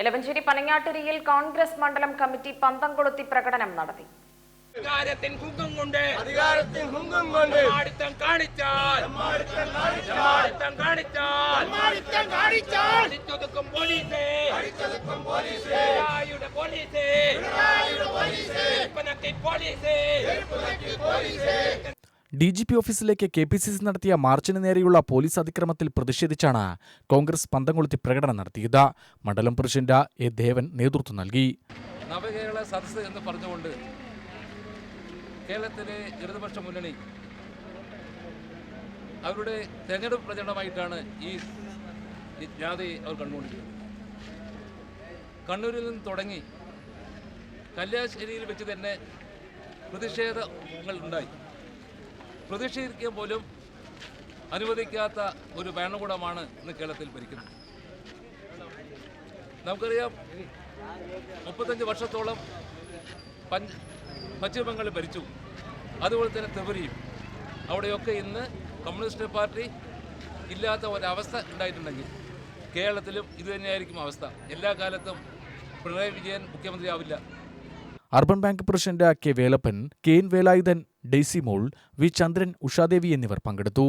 ഇലവഞ്ചേരി പനങ്ങാട്ടുരിയിൽ കോൺഗ്രസ് മണ്ഡലം കമ്മിറ്റി പന്തം കൊളുത്തി പ്രകടനം നടത്തി. അധികാരത്തിൻ കുങ്കം കൊണ്ട് അധികാരത്തിൽ ഹുങ്കം കൊണ്ട് ആടിത്തം കാണിച്ചാൽ ആടിത്തം കാണിച്ചാൽ അടിച്ചൊതുക്കും പോലീസേ. പിണറായിയുടെ പോലീസേ. ചെരുപ്പനക്കി പോലീസേ. ഡി ജി പി ഓഫീസിലേക്ക് കെ പി സി സി നടത്തിയ മാർച്ചിന് നേരെയുള്ള പോലീസ് അതിക്രമത്തിൽ പ്രതിഷേധിച്ചാണ് കോൺഗ്രസ് പന്തംകൊളുത്തി പ്രകടനം നടത്തിയത്. മണ്ഡലം പ്രസിഡന്റ് എ ദേവൻ നേതൃത്വം നൽകി. നവകേരള സദസ് എന്ന് പറഞ്ഞുകൊണ്ട് കേരളത്തിലെ ഇടതുപക്ഷ മുന്നണി അവരുടെ തെരഞ്ഞെടുപ്പ് പ്രചരണമായിട്ടാണ് ഈ ജാഥയെ അവർ കണ്ടുകൊണ്ടിരിക്കുന്നത്. കണ്ണൂരിൽ നിന്ന് തുടങ്ങി കല്യാശ്ശേരിയിൽ വെച്ച് തന്നെ പ്രതിഷേധങ്ങൾ ഉണ്ടായി. പ്രതിഷേധിക്കാൻ പോലും അനുവദിക്കാത്ത ഒരു ഭരണകൂടമാണ് ഇന്ന് കേരളത്തിൽ ഭരിക്കുന്നത്. നമുക്കറിയാം മുപ്പത്തഞ്ച് വർഷത്തോളം പഞ്ച് പശ്ചിമ ബംഗാളിൽ ഭരിച്ചു. അതുപോലെ തന്നെ തെവരിയും. അവിടെയൊക്കെ ഇന്ന് കമ്മ്യൂണിസ്റ്റ് പാർട്ടി ഇല്ലാത്ത ഒരവസ്ഥ ഉണ്ടായിട്ടുണ്ടെങ്കിൽ കേരളത്തിലും ഇതുതന്നെയായിരിക്കും അവസ്ഥ. എല്ലാ കാലത്തും Pinarayi Vijayan മുഖ്യമന്ത്രിയാവില്ല. Urban bank president K Velappan K N Velayudhan Daisy Mol V Chandran Ushadevi എന്നിവർ പങ്കെടുത്തു.